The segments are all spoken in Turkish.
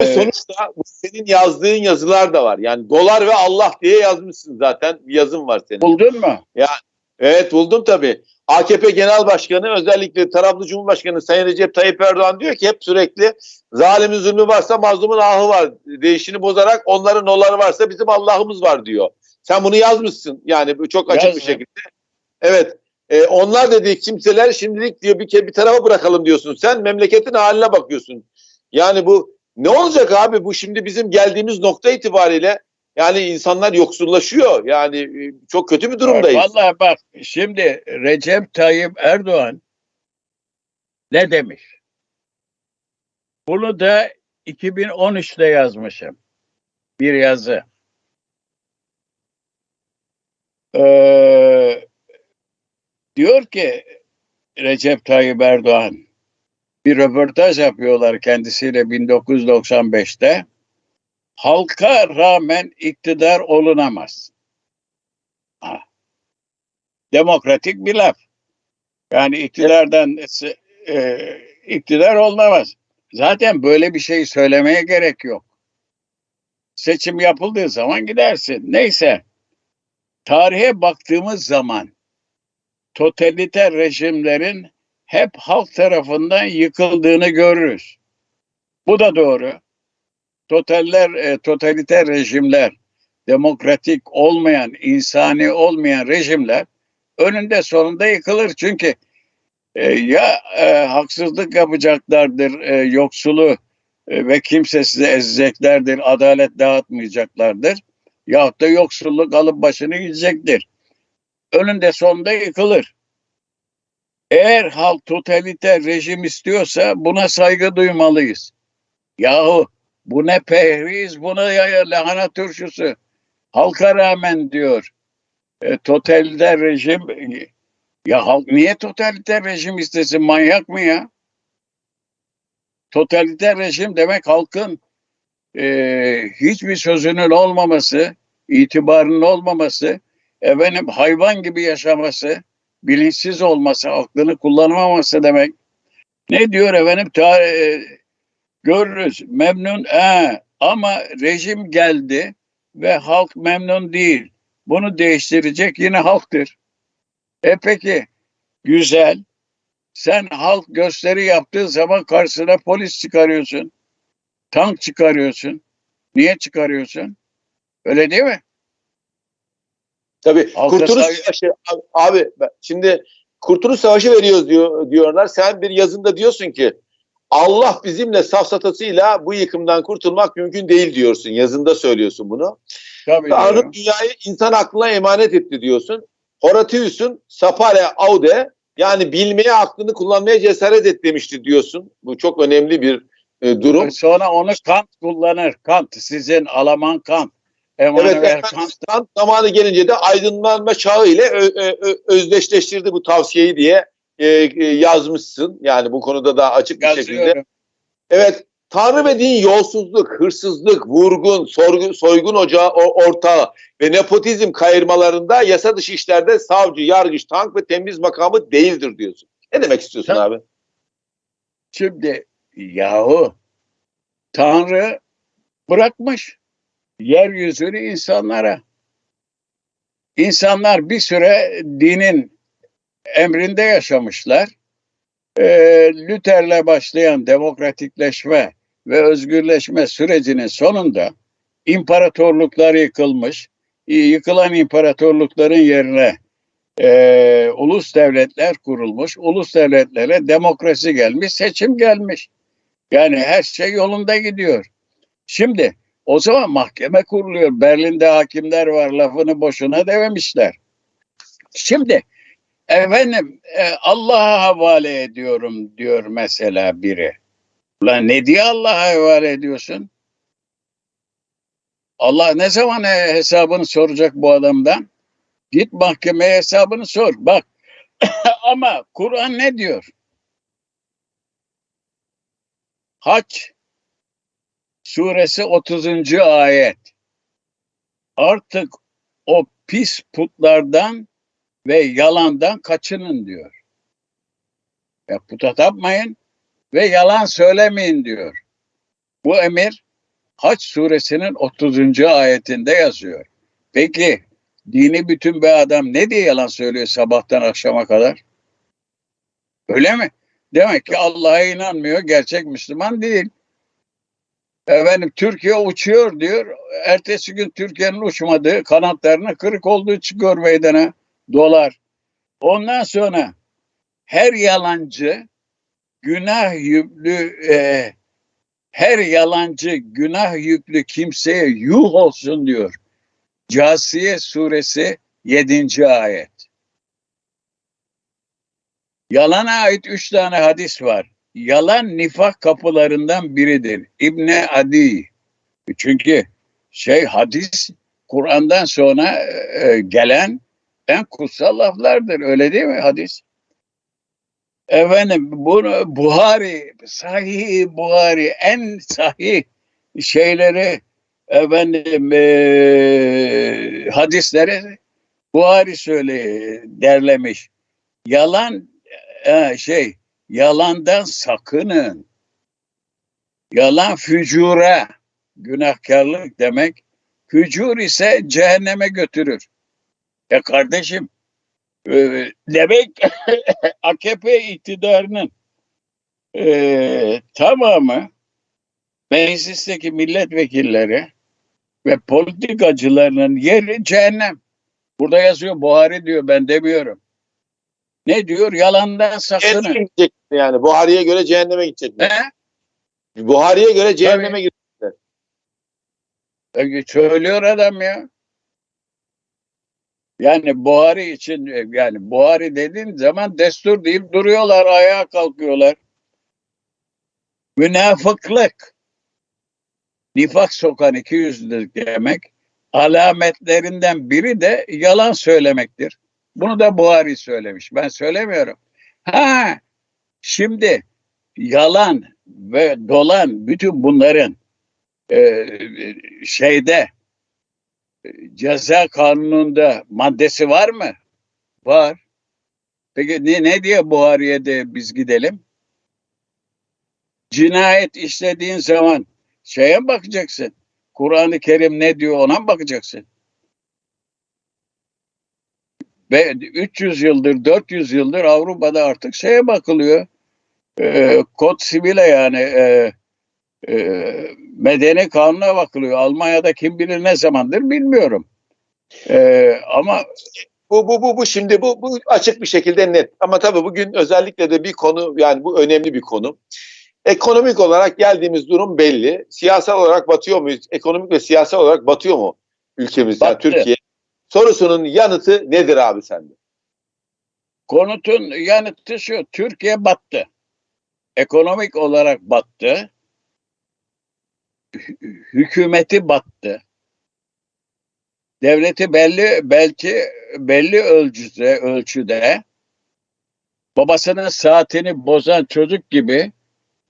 Ve sonuçta senin yazdığın yazılar da var. Yani dolar ve Allah diye yazmışsın zaten. Bir yazın var senin. Buldun mu? Evet buldum tabii. AKP Genel Başkanı özellikle taraflı Cumhurbaşkanı Sayın Recep Tayyip Erdoğan diyor ki hep sürekli zalimin zulmü varsa mazlumun ahı var değişini bozarak onların nolları varsa bizim Allah'ımız var diyor. Sen bunu yazmışsın yani çok açık Yazdım. bir şekilde. Evet. e, onlar dediği kimseler şimdilik diyor bir, bir tarafa bırakalım diyorsun. Sen memleketin haline bakıyorsun. Yani bu ne olacak abi bu şimdi bizim geldiğimiz nokta itibariyle yani insanlar yoksullaşıyor. Yani e, çok kötü bir durumdayız. Vallahi bak şimdi Recep Tayyip Erdoğan ne demiş? Bunu da 2013'te yazmışım. Bir yazı. Ee, diyor ki Recep Tayyip Erdoğan bir röportaj yapıyorlar kendisiyle 1995'te. Halka rağmen iktidar olunamaz. Ha. Demokratik bir laf. Yani iktidardan e, iktidar olunamaz. Zaten böyle bir şey söylemeye gerek yok. Seçim yapıldığı zaman gidersin. Neyse. Tarihe baktığımız zaman totaliter rejimlerin hep halk tarafından yıkıldığını görürüz. Bu da doğru. Totaller, e, totaliter rejimler, demokratik olmayan, insani olmayan rejimler önünde sonunda yıkılır. Çünkü e, ya e, haksızlık yapacaklardır, yoksulu e, ve kimsesizi ezeceklerdir, adalet dağıtmayacaklardır. Yahut da yoksulluk alıp başını gidecektir. Önünde sonunda yıkılır. Eğer halk totaliter rejim istiyorsa buna saygı duymalıyız. Yahu bu ne pehriz, bu ne lahana turşusu. Halka rağmen diyor e, totaliter rejim ya halk niye totaliter rejim istesin manyak mı ya? Totaliter rejim demek halkın e, hiçbir sözünün olmaması, itibarının olmaması, efendim hayvan gibi yaşaması, bilinçsiz olması, aklını kullanamaması demek. Ne diyor efendim? Ta, e, görürüz memnun ee, ama rejim geldi ve halk memnun değil. Bunu değiştirecek yine halktır. E peki güzel. Sen halk gösteri yaptığı zaman karşısına polis çıkarıyorsun. Tank çıkarıyorsun. Niye çıkarıyorsun? Öyle değil mi? Tabii Halka Kurtuluş Savaşı abi şimdi Kurtuluş Savaşı veriyoruz diyor diyorlar. Sen bir yazında diyorsun ki Allah bizimle safsatasıyla bu yıkımdan kurtulmak mümkün değil diyorsun. Yazında söylüyorsun bunu. Tabii Tanrı dünyayı insan aklına emanet etti diyorsun. Horatius'un sapare aude yani bilmeye aklını kullanmaya cesaret et demişti diyorsun. Bu çok önemli bir e, durum. Sonra onu Kant kullanır. Kant sizin Alman Kant. Evet, Emmanuel evet Kant. Kant zamanı gelince de aydınlanma çağı ile özdeşleştirdi bu tavsiyeyi diye e, e, yazmışsın. Yani bu konuda da açık bir şekilde. Evet, Tanrı ve din yolsuzluk, hırsızlık, vurgun, sorgu, soygun ocağı ortağı ve nepotizm kayırmalarında yasa dışı işlerde savcı, yargıç, tank ve temiz makamı değildir diyorsun. Ne demek istiyorsun Tabii. abi? Şimdi yahu Tanrı bırakmış yeryüzünü insanlara. İnsanlar bir süre dinin emrinde yaşamışlar. Ee, Luther'le başlayan demokratikleşme ve özgürleşme sürecinin sonunda imparatorluklar yıkılmış. Yıkılan imparatorlukların yerine e, ulus devletler kurulmuş. Ulus devletlere demokrasi gelmiş, seçim gelmiş. Yani her şey yolunda gidiyor. Şimdi o zaman mahkeme kuruluyor. Berlin'de hakimler var lafını boşuna dememişler. Şimdi efendim e, Allah'a havale ediyorum diyor mesela biri. Ulan ne diye Allah'a havale ediyorsun? Allah ne zaman e, hesabını soracak bu adamdan? Git mahkemeye hesabını sor. Bak ama Kur'an ne diyor? Haç suresi 30. ayet. Artık o pis putlardan ve yalandan kaçının diyor. Ya puta tapmayın ve yalan söylemeyin diyor. Bu emir Haç suresinin 30. ayetinde yazıyor. Peki dini bütün bir adam ne diye yalan söylüyor sabahtan akşama kadar? Öyle mi? Demek ki Allah'a inanmıyor, gerçek Müslüman değil. Efendim Türkiye uçuyor diyor. Ertesi gün Türkiye'nin uçmadığı, kanatlarına kırık olduğu çıkıyor meydana. Dolar. Ondan sonra her yalancı günah yüklü e, her yalancı günah yüklü kimseye yuh olsun diyor. Casiye suresi 7. ayet. Yalana ait üç tane hadis var. Yalan nifak kapılarından biridir. İbne Adi. Çünkü şey hadis Kur'an'dan sonra e, gelen en kutsal laflardır. Öyle değil mi hadis? Efendim bunu Buhari, sahih Buhari en sahih şeyleri efendim e, hadisleri Buhari söyle derlemiş. Yalan e, şey yalandan sakının. Yalan fücura günahkarlık demek. Fücur ise cehenneme götürür. E kardeşim e, demek AKP iktidarının e, tamamı meclisteki milletvekilleri ve politikacılarının yeri cehennem. Burada yazıyor Buhari diyor ben demiyorum. Ne diyor? Yalandan sakının. Cehenneme gidecek yani. Buhari'ye göre cehenneme gidecekler. He? Buhari'ye göre cehenneme gidecek. E, Söylüyor adam ya. Yani Buhari için yani Buhari dediğin zaman destur deyip duruyorlar, ayağa kalkıyorlar. Münafıklık, nifak sokan iki yüzlülük demek, alametlerinden biri de yalan söylemektir. Bunu da Buhari söylemiş. Ben söylemiyorum. Ha, şimdi yalan ve dolan bütün bunların e, şeyde e, ceza kanununda maddesi var mı? Var. Peki ne, ne diye Buhari'ye de biz gidelim? Cinayet işlediğin zaman şeye bakacaksın? Kur'an-ı Kerim ne diyor ona bakacaksın? Ve 300 yıldır, 400 yıldır Avrupa'da artık şeye bakılıyor. Ee, kod sivile yani e, e, medeni kanuna bakılıyor. Almanya'da kim bilir ne zamandır bilmiyorum. E, ama Bu, bu, bu, bu şimdi bu, bu açık bir şekilde net. Ama tabii bugün özellikle de bir konu yani bu önemli bir konu. Ekonomik olarak geldiğimiz durum belli. Siyasal olarak batıyor muyuz? Ekonomik ve siyasal olarak batıyor mu ülkemiz? Yani. Türkiye. Sorusunun yanıtı nedir abi sende? konutun yanıtı şu. Türkiye battı. Ekonomik olarak battı. Hü- Hükümeti battı. Devleti belli belki belli ölçüde ölçüde babasının saatini bozan çocuk gibi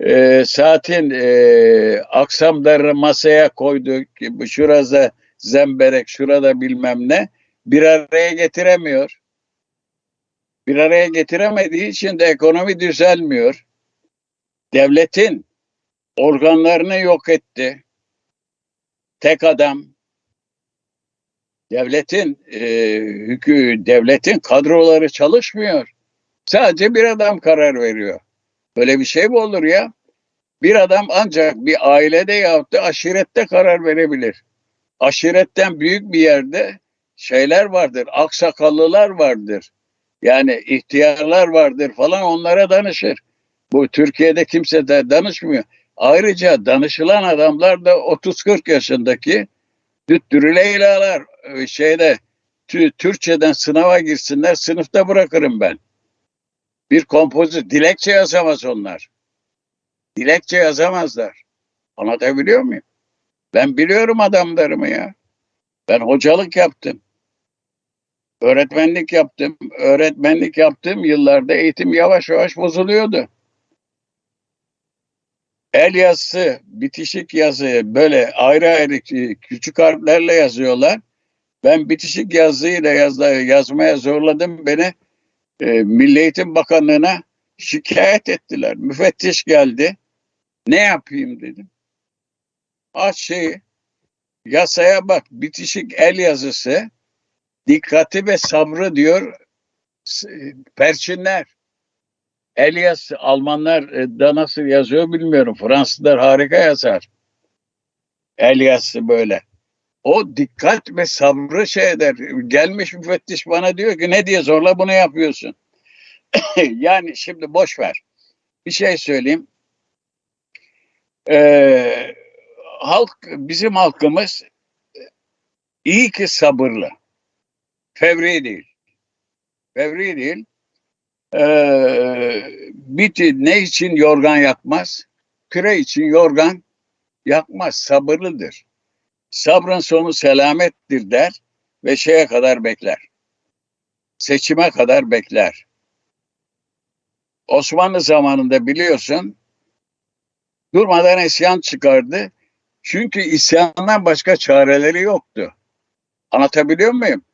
e, saatin e, aksamlarını masaya koydu. Şurada zemberek, şurada bilmem ne bir araya getiremiyor. Bir araya getiremediği için de ekonomi düzelmiyor. Devletin organlarını yok etti. Tek adam. Devletin e, hükü, devletin kadroları çalışmıyor. Sadece bir adam karar veriyor. Böyle bir şey mi olur ya? Bir adam ancak bir ailede yahut da aşirette karar verebilir. Aşiretten büyük bir yerde şeyler vardır, aksakallılar vardır. Yani ihtiyarlar vardır falan onlara danışır. Bu Türkiye'de kimse de danışmıyor. Ayrıca danışılan adamlar da 30-40 yaşındaki düttürü leylalar Ee, şeyde Tü- Türkçeden sınava girsinler sınıfta bırakırım ben. Bir kompozit dilekçe yazamaz onlar. Dilekçe yazamazlar. Anlatabiliyor muyum? Ben biliyorum adamlarımı ya. Ben hocalık yaptım. Öğretmenlik yaptım. Öğretmenlik yaptığım yıllarda eğitim yavaş yavaş bozuluyordu. El yazısı, bitişik yazı böyle ayrı ayrı küçük harflerle yazıyorlar. Ben bitişik yazıyla yaz, yazmaya zorladım beni. E, Milli Eğitim Bakanlığı'na şikayet ettiler. Müfettiş geldi. Ne yapayım dedim. Aç şeyi. Yasaya bak. Bitişik el yazısı. Dikkati ve sabrı diyor. S- Perçinler. El yazısı. Almanlar e, da nasıl yazıyor bilmiyorum. Fransızlar harika yazar. El yazısı böyle. O dikkat ve sabrı şey eder. Gelmiş müfettiş bana diyor ki ne diye zorla bunu yapıyorsun. yani şimdi boş ver. Bir şey söyleyeyim. Ee, halk bizim halkımız iyi ki sabırlı. Fevri değil. Fevri değil. Ee, biti ne için yorgan yakmaz? Küre için yorgan yakmaz. Sabırlıdır. Sabrın sonu selamettir der ve şeye kadar bekler. Seçime kadar bekler. Osmanlı zamanında biliyorsun durmadan isyan çıkardı. Çünkü isyandan başka çareleri yoktu. Anlatabiliyor muyum?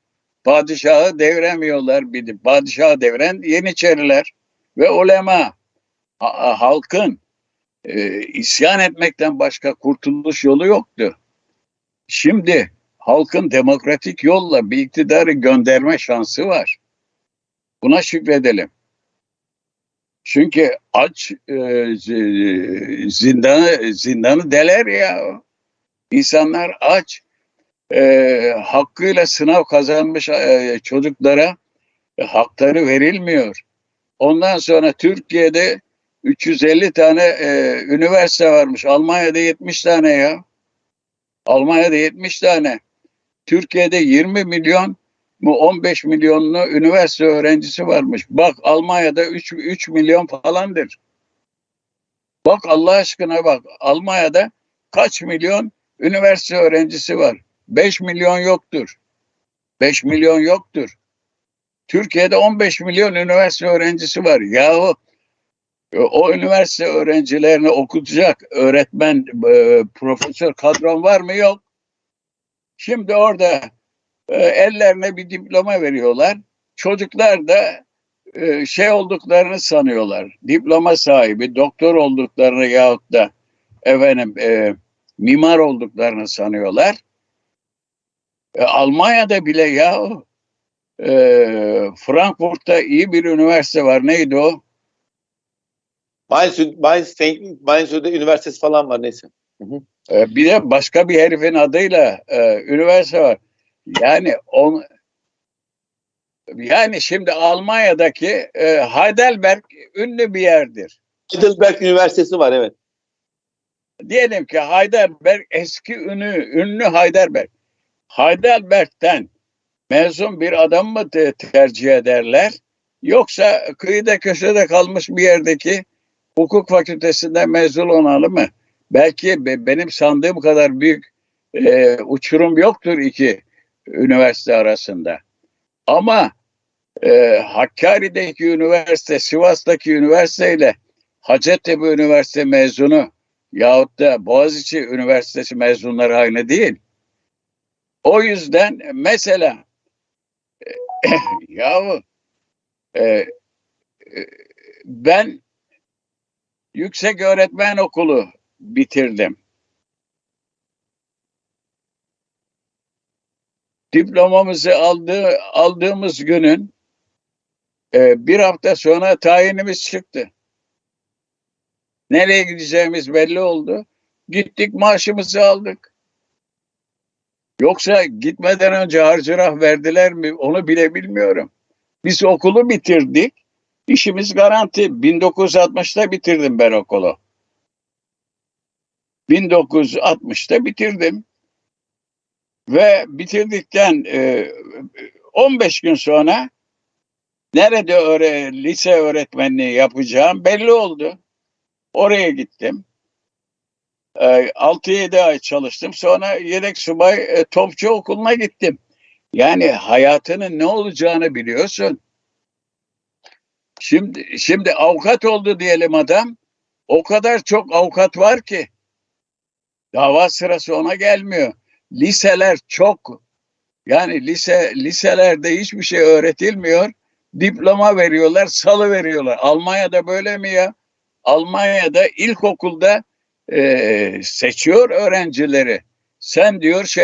Padişahı devremiyorlar. Bir padişahı devren Yeniçeriler ve ulema ha- halkın e, isyan etmekten başka kurtuluş yolu yoktu. Şimdi halkın demokratik yolla bir iktidarı gönderme şansı var. Buna şükredelim. Çünkü aç e, zindanı zindanı deler ya. İnsanlar aç. E, hakkıyla sınav kazanmış e, çocuklara e, hakları verilmiyor. Ondan sonra Türkiye'de 350 tane e, üniversite varmış. Almanya'da 70 tane ya. Almanya'da 70 tane. Türkiye'de 20 milyon mu 15 milyonlu üniversite öğrencisi varmış. Bak Almanya'da 3, 3 milyon falandır. Bak Allah aşkına bak Almanya'da kaç milyon üniversite öğrencisi var? 5 milyon yoktur. 5 milyon yoktur. Türkiye'de 15 milyon üniversite öğrencisi var. Yahu e, o üniversite öğrencilerini okutacak öğretmen, e, profesör kadron var mı? Yok. Şimdi orada e, ellerine bir diploma veriyorlar. Çocuklar da şey olduklarını sanıyorlar. Diploma sahibi, doktor olduklarını yahut da efendim e, mimar olduklarını sanıyorlar. E, Almanya'da bile ya e, Frankfurt'ta iyi bir üniversite var. Neydi o? Mainz, Mainz, Mainz'de üniversitesi falan var neyse. E, bir de başka bir herifin adıyla e, üniversite var. Yani on yani şimdi Almanya'daki e, Heidelberg ünlü bir yerdir. Heidelberg Üniversitesi var evet. Diyelim ki Heidelberg eski ünlü, ünlü Heidelberg. Heidelberg'ten mezun bir adam mı te- tercih ederler? Yoksa kıyıda köşede kalmış bir yerdeki hukuk fakültesinden mezun olanı mı? Belki be- benim sandığım kadar büyük e, uçurum yoktur iki üniversite arasında. Ama e, Hakkari'deki üniversite, Sivas'taki üniversiteyle Hacettepe Üniversite mezunu yahut da Boğaziçi Üniversitesi mezunları aynı değil. O yüzden mesela yahu e, e, ben yüksek öğretmen okulu bitirdim. Diplomamızı aldığı, aldığımız günün e, bir hafta sonra tayinimiz çıktı. Nereye gideceğimiz belli oldu. Gittik maaşımızı aldık. Yoksa gitmeden önce harcırah verdiler mi onu bile bilmiyorum. Biz okulu bitirdik. İşimiz garanti. 1960'ta bitirdim ben okulu. 1960'ta bitirdim. Ve bitirdikten e, 15 gün sonra nerede öğre, lise öğretmenliği yapacağım belli oldu. Oraya gittim. E, 6-7 ay çalıştım. Sonra yedek subay e, topçu okuluna gittim. Yani hayatının ne olacağını biliyorsun. Şimdi şimdi avukat oldu diyelim adam. O kadar çok avukat var ki dava sırası ona gelmiyor. Liseler çok. Yani lise liselerde hiçbir şey öğretilmiyor. Diploma veriyorlar, salı veriyorlar. Almanya'da böyle mi ya? Almanya'da ilkokulda e, seçiyor öğrencileri. Sen diyor şey